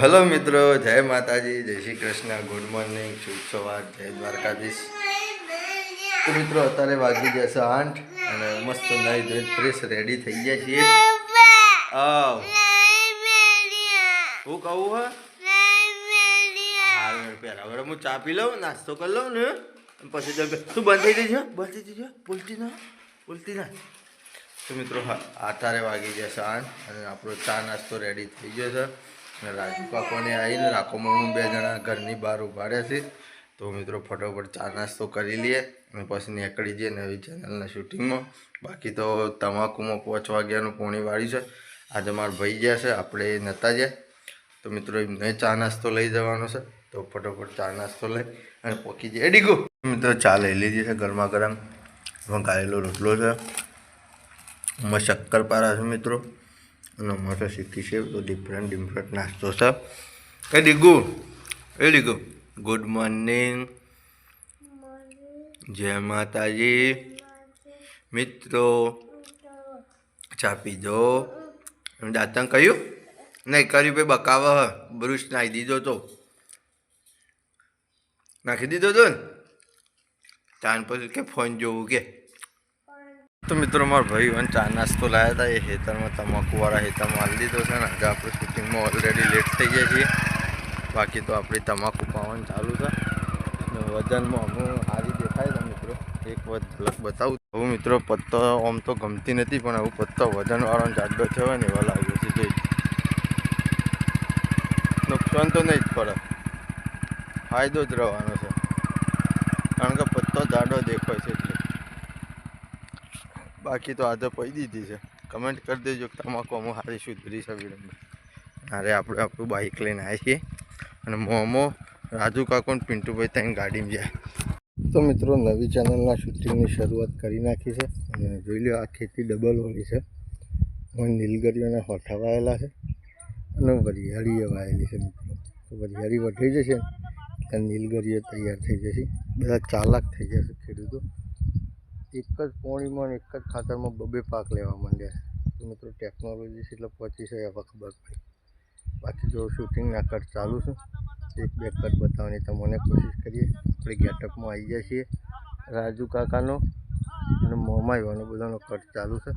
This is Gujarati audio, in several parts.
હેલો મિત્રો, જય માતાજી, જય શ્રી કૃષ્ણ, ગુડ મોર્નિંગ, શુભ સવાર, જય દ્વારકાધીશ. તો મિત્રો, અત્યારે વાગી ગયા છે આઠ અને મસ્ત નાઈ ધોઈ ફ્રેશ રેડી થઈ ગયા છીએ. આવ. હું કહું, હા? હાલ પહેલા હવે હું ચા પી લઉં, નાસ્તો કરી લઉં ને પછી તો બંધ થઈ જઈશ? બંધ થઈ જઈશ? બોલતી ના? બોલતી ના? તો મિત્રો આતારે વાગી જશે આઠ અને આપણો ચા નાસ્તો રેડી થઈ ગયો છે. રાજુ કાકોને આવીને રાખોમાં હું બે જણા ઘરની બહાર ઊભા રહ્યા છે. તો મિત્રો ફટોફટ ચા નાસ્તો કરી લઈએ અને પછી નીકળી જઈએ નવી ચેનલના શૂટિંગમાં. બાકી તો તમાકુમાં પાંચ વાગ્યાનું પોણી વાળી છે. આજે મારા ભાઈ ગયા છે, આપણે નહોતા ગયા. તો મિત્રો એમને ચા નાસ્તો લઈ જવાનો છે. તો ફટોફટ ચા નાસ્તો લઈ અને પોકી જઈએ. ડીગો મિત્રો ચા લઈ લીધી છે ગરમા ગરમ. ગાયેલો રોટલો છે. એમાં શક્કરપારા છે મિત્રો. અને તો શીખી છે તો ડિફરન્ટ ડિફરન્ટ નાસ્તો છે. એ ડીગુ એ ડીગુ ગુડ મોર્નિંગ જય માતાજી. મિત્રો, ચા પીજો દાંતણ કહ્યું નહીં, કર્યું ભાઈ, બકાવા બ્રુશ નાખી દીધો તો. નાખી દીધો તો ને? ત્યાં પછી કે ફોન જોવું કે? તો મિત્રો મારા ભાઈ અને ચા નાસ્તો લાવ્યા હતા એ હેતરમાં તમાકુવાળા હેતરમાં હાલી દીધો છે ને. આજે આપણે શૂટિંગમાં ઓલરેડી લેટ થઈ ગયા છીએ. બાકી તો આપણી તમાકુ પાવન ચાલુ છે. વજનમાં હું સારી દેખાય છે મિત્રો. એક વખત ઝલક બતાવું. હવે મિત્રો, પત્તો આમ તો ગમતી નથી, પણ આવું પત્તો વજનવાળો જાડો થયો ને એવા લાગ્યો છે. જોઈ. નુકસાન તો નહીં જ પડે. ફાયદો જ રહેવાનો છે. કારણ કે પત્તો જાડો દેખાય છે એટલે. બાકી તો આજે પડી દીધી છે. કમેન્ટ કરી દેજો કે તમાકુ અમુક સારી સુધરી છે વિડંબર અરે આપણે આપણું બાઇક લઈને આવીએ અને મોમો, રાજુ કાકો ને પિન્ટુભાઈ ત્યાં ગાડીમાં જાય તો મિત્રો, નવી ચેનલના શૂટિંગની શરૂઆત કરી નાખી છે. અને જોઈ લો આ ખેતી ડબલ વાળી છે. નીલગરીઓને હઠાવાયેલા છે. અને વરિયાળી વાયેલી છે મિત્રો. તો વરિયાળી વધી જશે ત્યાં નીલગરીઓ તૈયાર થઈ જશે. બધા ચાલાક થઈ જશે ખેડૂતો. એક જ પોણીમાં એક જ ખાતરમાં બબે પાક લેવા માંડ્યા છે. તો મિત્રો ટેકનોલોજી છે એટલે પહોંચી છે એવા ખબર પડી. બાકી જો શૂટિંગના કટ ચાલુ છે એક બે કટ બતાવવાની તમને કોશિશ કરીએ. આપણે ગેટઅપમાં આવી જાય છીએ. રાજુ કાકાનો અને મોમાં એવાનો બધાનો કટ ચાલુ છે.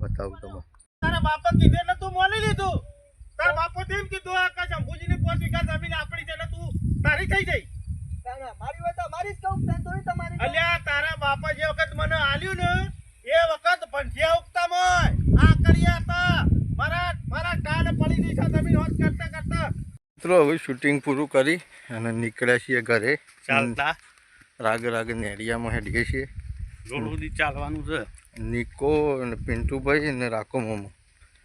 બતાવું તમને. તારા બાપા કીધે ને તું મોલી લીધું. તારા બાપો તેમ કીધું આકાશ અંબુજીની પાંચ વીઘા જમીન આપણી છે ને તું તારી થઈ જઈ મારી હોય જ કહું તને તમારી અલ્યા તારા બાપા જે વખત મને આલ્યું ને એ વખત ભંજિયા ઉગતા મોય. આ કર્યા હતા મારા મારા ટાળ પડી ગઈ છે હોત કરતા કરતા. મિત્રો હવે શૂટિંગ પૂરું કરી અને નીકળ્યા છીએ ઘરે. ચાલતા. રાગ રાગ નેરિયામાં હેડીએ છીએ. રોડ ચાલવાનું છે. નિકો અને પિન્ટુભાઈ અને રાકો મોમો.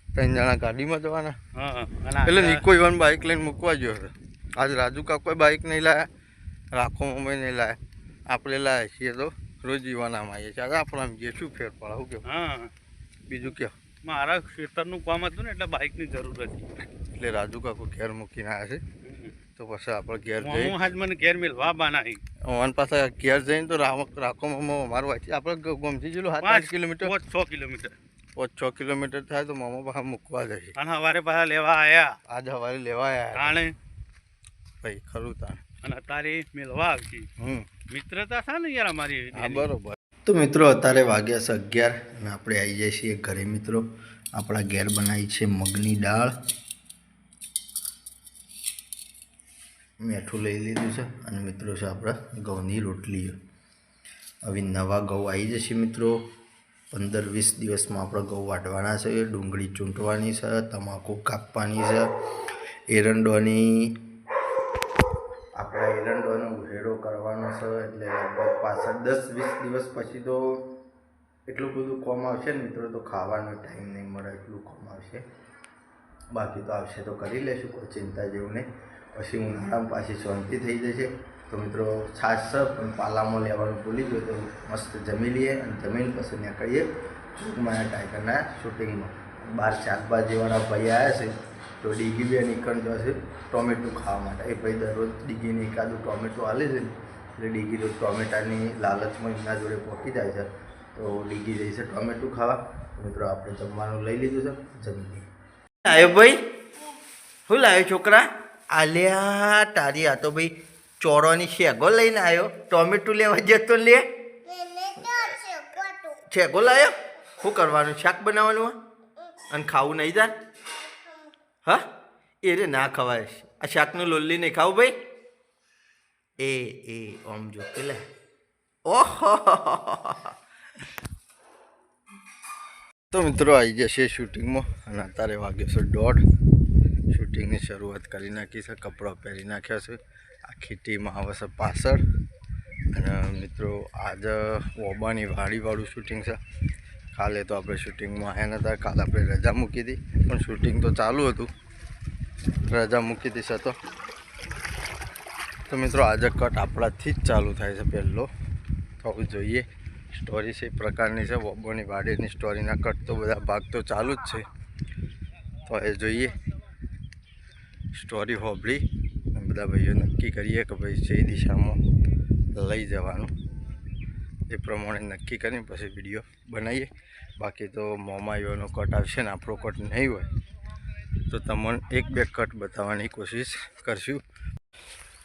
ત્રણ જણા ગાડીમાં જવાના. હા એટલે નિકો ઇવન બાઇક લઈને મૂકવા ગયો હતો આજ રાજુ કાકોએ બાઇક નહીં લાયા. રાખો મમ્મી નહીં લાયા આપણે લાવીએ છીએ તો રોજ જીવાનામાં આવીએ છીએ. આજે આપણા જે શું ફેર પડે? શું કેવું હા. બીજું કહો મારા ખેતરનું કામ હતું ને એટલે બાઇકની જરૂર હતી. એટલે રાજુ કાકો ઘેર મૂકીને આવ્યા છે. તો પછી આપણે ઘેર જઈ હું આજ મને ઘેર મેળવા બનાવી. અમારી પાસે ઘેર જઈને તો રાખોમાં અમારું વાંચી આપણે ગમતી જેટલું સાત કિલોમીટર પાંચ છ કિલોમીટર. પાંચ છ કિલોમીટર થાય તો મામા પાસે મૂકવા જશે અને સવારે પાછા લેવા આવ્યા આજ સવારે લેવા આવ્યા ભાઈ ખરું તાણ. અને તારે મેળવા આવતી મિત્રતા છે ને યાર અમારી હા બરોબર. તો મિત્રો અત્યારે વાગ્યા છે અગિયાર અને આપણે આવી જઈએ છીએ ઘરે મિત્રો. આપણા ઘેર બનાવી છે મગની દાળ. મીઠું લઈ લીધું છે અને મિત્રો છે આપણા ઘઉંની રોટલી હવે નવા ઘઉં આવી જશે મિત્રો. પંદર વીસ દિવસમાં આપણે ઘઉં વાટવાના છે ડુંગળી ચૂંટવાની છે તમાકુ કાપવાની છે એરંડોની આપણે એરંડોનો ઉહેડો કરવાનો છે એટલે લગભગ પાછળ દસ વીસ દિવસ પછી તો એટલું બધું કોમ આવશે ને મિત્રો, તો ખાવાનો ટાઈમ નહીં મળે, એટલું કોમ આવશે. બાકી તો આવશે તો કરી લેશું, કોઈ ચિંતા જેવું નહીં. પછી ઉનાળામાં પાછી શાંતિ થઈ જશે. તો મિત્રો, છાશ છે, પણ પાલામાં લેવાનું ભૂલી ગયો, તો મસ્ત જમી લઈએ અને જમીન પછી નીકળીએ. ચૂકમાયા ટાઈગરના શૂટિંગમાં બાર શાકભાજીવાળા ભાઈ આવ્યા છે. તો ડીગી બે નીકળ જશે ટોમેટો ખાવા માટે. એ ભાઈ દરરોજ ડીગીને એકાદું ટોમેટો હાલે છે ને, એટલે ડીગી રોજ ટોમેટાની લાલચમાં એમના જોડે પહોંચી જાય છે. તો ડીગી જઈ છે ટોમેટો ખાવા. મિત્રો, આપણે જમવાનું લઈ લીધું છે જમી લઈએ આવ્યો ભાઈ? શું લાવ્યો છોકરા? આલ્યા, તારી આ તો ભાઈ ચોરોની શેગો લઈને આવ્યો ટોમેટું લેવા જતો લે. શેગો લાવ્યો શું કરવાનું? શાક બનાવવાનું અને ખાવું નહીં જા? હા? એ રે ના ખવાય. આ શાકનું લોલ્લી નહીં ખાવું ભાઈ? એ એ, ઓમ જો પેલા. ઓહો! તો મિત્રો આવી જશે શૂટિંગમાં અને અત્યારે વાગ્યો છે દોઢ. શૂટિંગની શરૂઆત કરી નાખી છે, કપડાં પહેરી નાખ્યા છે. આખી ટીમ આવે છે પાછળ. અને મિત્રો આજે ઓબાની વાડીવાળું શૂટિંગ છે. કાલે તો આપણે શૂટિંગમાં આવ્યા નહોતા કાલે આપણે રજા મૂકી હતી પણ શૂટિંગ તો ચાલુ હતું. રજા મૂકી હતી સતો તો મિત્રો, આજે કટ આપણાથી જ ચાલુ થાય છે પહેલો. થવું જોઈએ. સ્ટોરી છે, પ્રકારની છે બોબોની વાડીની સ્ટોરીના કટ તો બધા ભાગ તો ચાલુ જ છે. તો એ જોઈએ. સ્ટોરી હોબળી. બધા ભાઈઓ નક્કી કરીએ કે ભાઈ જે દિશામાં લઈ જવાનું. એ પ્રમાણે નક્કી કરીને પછી વીડિયો બનાવીએ. બાકી તો મોંમાં યોનો કટ આવશે ને આપણો કટ નહીં હોય, તો તમને એક બે કટ બતાવવાની કોશિશ કરશું.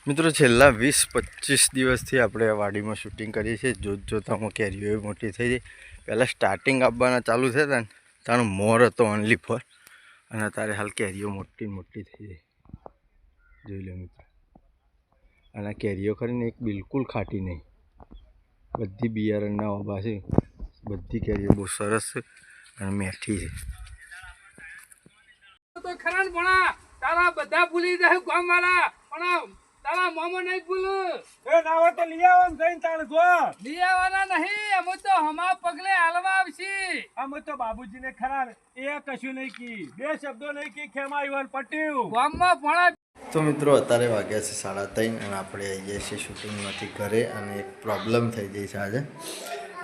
મિત્રો, છેલ્લા વીસ પચીસ દિવસથી આપણે વાડીમાં શૂટિંગ કરીએ છીએ. જોત જોતામાં કેરીઓ મોટી થઈ ગઈ. પહેલાં સ્ટાર્ટિંગ આપવાના ચાલુ થયા ને તારો મોર હતો ઓનલી ફોર અને તારે હાલ કેરીઓ મોટી મોટી થઈ ગઈ. જોઈ લો મિત્રો. અને કેરીઓ ખરીને એક બિલકુલ ખાટી નહીં. બધી બિયારણના ઊભા છે. બધી કેરીઓ બહુ સરસ છે અને મેઠી છે. તો ખરા ભણા તારા બધા ભૂલી જાય ગામ વાળા પણ તારા મામો નહીં ભૂલું. એ ના હોય તો લઈ આવો જઈને તાણ જો. લઈ આવવાના નહીં અમે તો હમા પગલે હાલવા આવશી. અમે તો બાબુજીને ખરા એ કશું નહીં કી બે શબ્દો નહીં કી ખેમાયું અને પટ્યું ગામમાં ભણા તો મિત્રો, અત્યારે વાગ્યા છે સાડા ત્રણ અને આપણે આવી જઈએ છીએ શૂટિંગમાંથી ઘરે અને એક પ્રોબ્લેમ થઈ ગઈ છે આજે.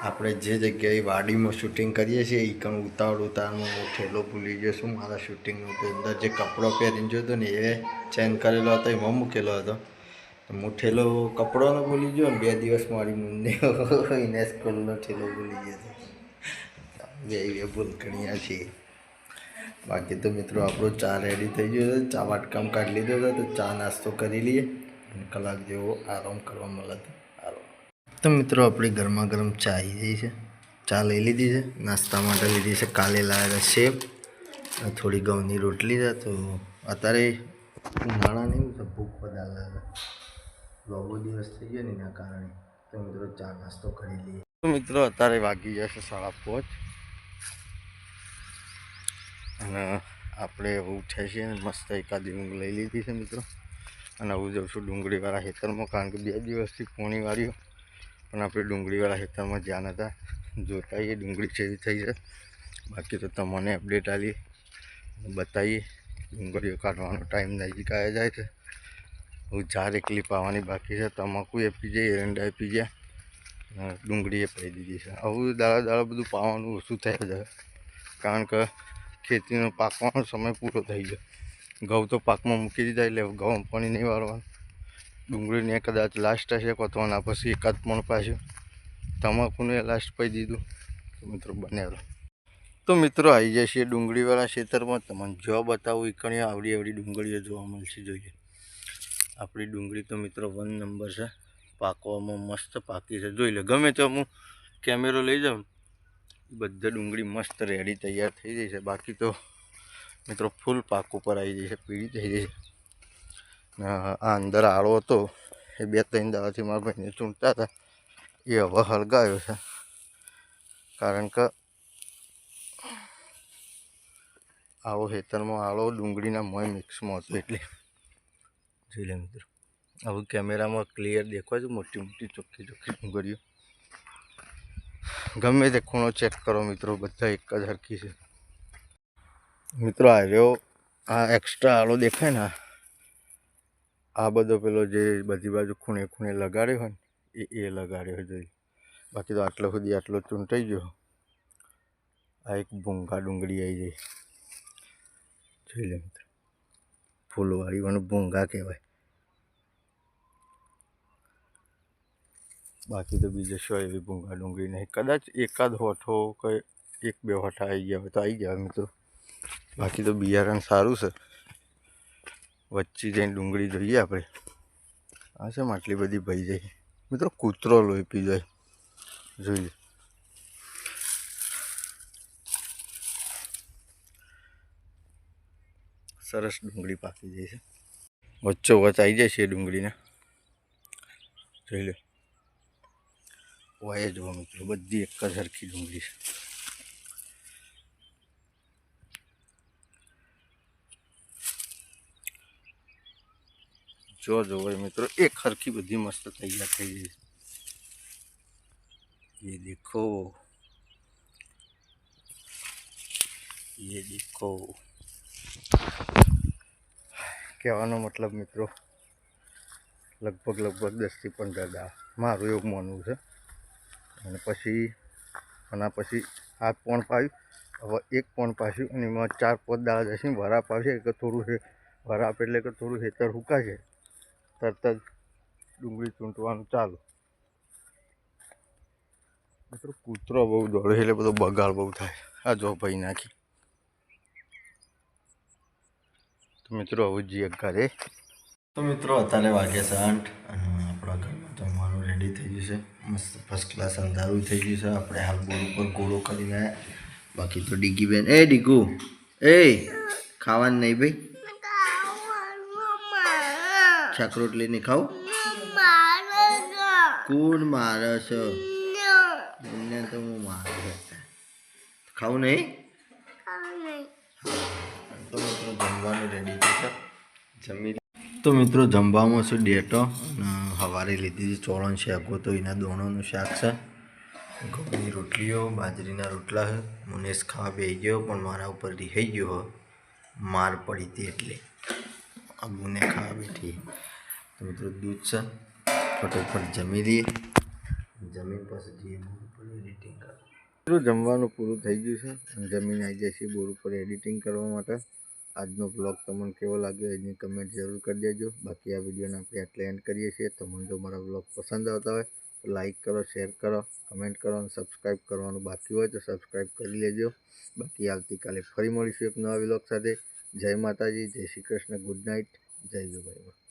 આપણે જે જગ્યાએ વાડીમાં શૂટિંગ કરીએ છીએ એ કણ ઉતાવળ ઉતાવળમાં હું ઠેલો ભૂલી ગયો છું. મારા શૂટિંગનો તો અંદર જે કપડો પહેરીને જોયો હતો ને, એ ચેન્જ કરેલો હતો, એમાં મૂકેલો હતો. હું ઠેલો કપડોનો ભૂલી ગયો ને, બે દિવસ મારી મુંડે એને સ્કૂલનો ઠેલો ભૂલી ગયો હતો. બે ભૂલ કરીએ છીએ. બાકી તો મિત્રો આપણો ચા રેડી થઈ ગયો છે. ચા વાટકામ કાઢી લીધો હતો તો ચા નાસ્તો કરી લઈએ. અને કલાક જેવો આરામ કરવા મળે તો આરામ તો મિત્રો આપણી ગરમા ગરમ ચા આવી ગઈ છે. ચા લઈ લીધી છે. નાસ્તા માટે લીધી છે કાલે લાવેલા શેપ. થોડી ઘઉંની રોટલી છે તો અત્યારે નાણાં નહીં તો ભૂખ વધારે લાગે લોબો દિવસ થઈ ગયો ને એના કારણે. તો મિત્રો ચા નાસ્તો કરી લઈએ. તો મિત્રો અત્યારે વાગી જશે સાડા પાંચ. અને આપણે એવું છીએ ને, મસ્ત એકાદી ઊંઘ લઈ લીધી છે મિત્રો. અને હું જાઉં છું ડુંગળીવાળા ખેતરમાં, કારણ કે બે દિવસથી પોણી વાળ્યો. પણ આપણે ડુંગળીવાળા ખેતરમાં જ્યાં હતા. જોતા એ ડુંગળી કેવી થઈ છે. બાકી તો તમને અપડેટ આલી બતાવીએ. ડુંગળીઓ કાઢવાનો ટાઈમ નજીક આવી જાય છે. હું ચાર એકલી પાવાની બાકી છે. તમાકુ એ જાય, એરંડા પી જાય. ડુંગળી એ પાઈ દીધી છે. આવું દાડા દાડા બધું પાવાનું ઓછું થયા જાય કારણ કે ખેતીનો પાકવાનો સમય પૂરો થઈ ગયો. ઘઉં તો પાકમાં મૂકી દીધા એટલે ઘઉં પાણી નહીં વાળવાનું. ડુંગળીને કદાચ લાસ્ટ હશે કોતવાના પછી એકાદ પણ પાછું તમાકુને લાસ્ટ પાઈ દીધું. તો મિત્રો બનેલો તો મિત્રો આવી જાય છે ડુંગળીવાળા ખેતરમાં તમને જો બતાવું એ કણી આવડી આવડી ડુંગળીઓ જોવા મળશે જોઈએ. આપણી ડુંગળી તો મિત્રો વન નંબર છે. પાકવામાં મસ્ત પાકી છે. જોઈ લો, ગમે તો હું કેમેરો લઈ જાઉં બધા ડુંગળી મસ્ત રેડી તૈયાર થઈ જાય છે. બાકી તો મિત્રો ફૂલ પાક ઉપર આવી જાય છે પીળી થઈ જાય છે આ અંદર આળો હતો, એ બે ત્રણ દાવાથી મારા ભાઈને ચૂંટતા હતા. એ હવે હળગાયો છે. કારણ કે આવો હેતરમાં આળો ડુંગળીના મોય મિક્સમાં હતો એટલે. જોઈ લે મિત્રો. હવે કેમેરામાં ક્લિયર દેખાય છે મોટી મોટી ચોખ્ખી ચોખ્ખી ડુંગળીઓ. ગમે તે ખૂણો ચેક કરો મિત્રો, બધા એક જ હરખી છે. મિત્રો આવ્યો આ એક્સ્ટ્રા આલો દેખાય ને આ? આ બધો પેલો જે બધી બાજુ ખૂણે ખૂણે લગાડ્યો હોય ને, એ એ લગાડ્યો જોઈ બાકી તો આટલો સુધી આટલો ચૂંટાઈ ગયો. આ એક ભૂંગા ડુંગળી આવી જાય જોઈ લે મિત્રો, ફૂલવાળી મને ભૂંગા કહેવાય. બાકી તો બીજો શો એવી ભૂંગા ડુંગળી નહીં. કદાચ એકાદ હોઠો કે એક બે હોઠા આવી ગયા હોય તો આવી ગયા મિત્રો બાકી તો બિયારણ સારું છે. વચ્ચે જઈને ડુંગળી જોઈએ આપણે. આ છે આટલી બધી ભાઈ જાય. મિત્રો કૂતરો લોહી પી જાય. જોઈએ. સરસ ડુંગળી પાકી જાય છે. વચ્ચો વચ આવી જાય છે ડુંગળીને. જોઈ લો. હોય જોવા મિત્રો બધી એક જ સરખી ડુંગળી છે. જો જોવાય મિત્રો, એક સરખી બધી મસ્ત તૈયાર થઈ ગઈ એ દેખો. એ દેખો. કહેવાનો મતલબ, મિત્રો, લગભગ લગભગ દસથી પંદર દા. મારું એવું માનવું છે. અને પછી આના પછી આ પોણ પાવ્યું હવે એક પોણ પાછું અને એમાં ચાર પાંચ દાળ જશે વરાપ આવશે કે થોડું છે વરાપ એટલે કે થોડું હેતર હુકાશે. તરત જ ડુંગળી ચૂંટવાનું ચાલુ. મિત્રો, કૂતરો બહુ દોડે એટલે બધો બગાડ બહુ થાય. આ જો ભાઈ નાખી. તો મિત્રો, હવે જઈએ ઘરે. તો મિત્રો, અત્યારે વાગે સાંઠ અને આપણા ઘરમાં જમવાનું રેડી થઈ છે. મસ્ત ફર્સ્ટ ક્લાસ અંધારું થઈ ગયું છે. આપણે હાલ બોર ઉપર ગોળો કરીને બાકી તો ડીગી બેન. એ ડીગુ. એ ખાવાનું નહીં ભાઈ? શાક રોટલી નહીં ખાવું. કોણ મારે છે? એમને તો હું મારું ખાવું નહીં? તો મિત્રો જમવાનું રેડી છે. જમી તો મિત્રો જમવામાં છે ડેટો હવારે લીધી છે ચોળણ શાકો. તો એના દોણોનું શાક છે. ઘઉંની રોટલીઓ, બાજરીના રોટલા છે. મુનેશ ખાવા બેસી ગયો, પણ મારા ઉપર રિહાઈ ગયો હો. માર પડી હતી એટલે. આ મુને ખાવા બેઠી. તો મિત્રો દૂધ છે. ફટોફટ જમી લઈએ. જમીન પાસે જઈએ બોર ઉપર એડિટિંગ કરો. મિત્રો જમવાનું પૂરું થઈ ગયું છે. જમીન આવી જાય છે બોર ઉપર એડિટિંગ કરવા માટે. આજનો બ્લોગ તમને કેવો લાગ્યો એની કમેન્ટ જરૂર કરી દેજો. બાકી આ વિડીયોને આપણે આટલે એન્ડ કરીએ છીએ. તમને જો મારા બ્લોગ પસંદ આવતા હોય તો લાઈક કરો શેર કરો કમેન્ટ કરો અને સબસ્ક્રાઈબ કરવાનું બાકી હોય તો સબસ્ક્રાઈબ કરી લેજો. બાકી આવતીકાલે ફરી મળીશું એક નવા બ્લોગ સાથે. જય માતાજી, જય શ્રી કૃષ્ણ ગુડ નાઇટ જય જોભાઈ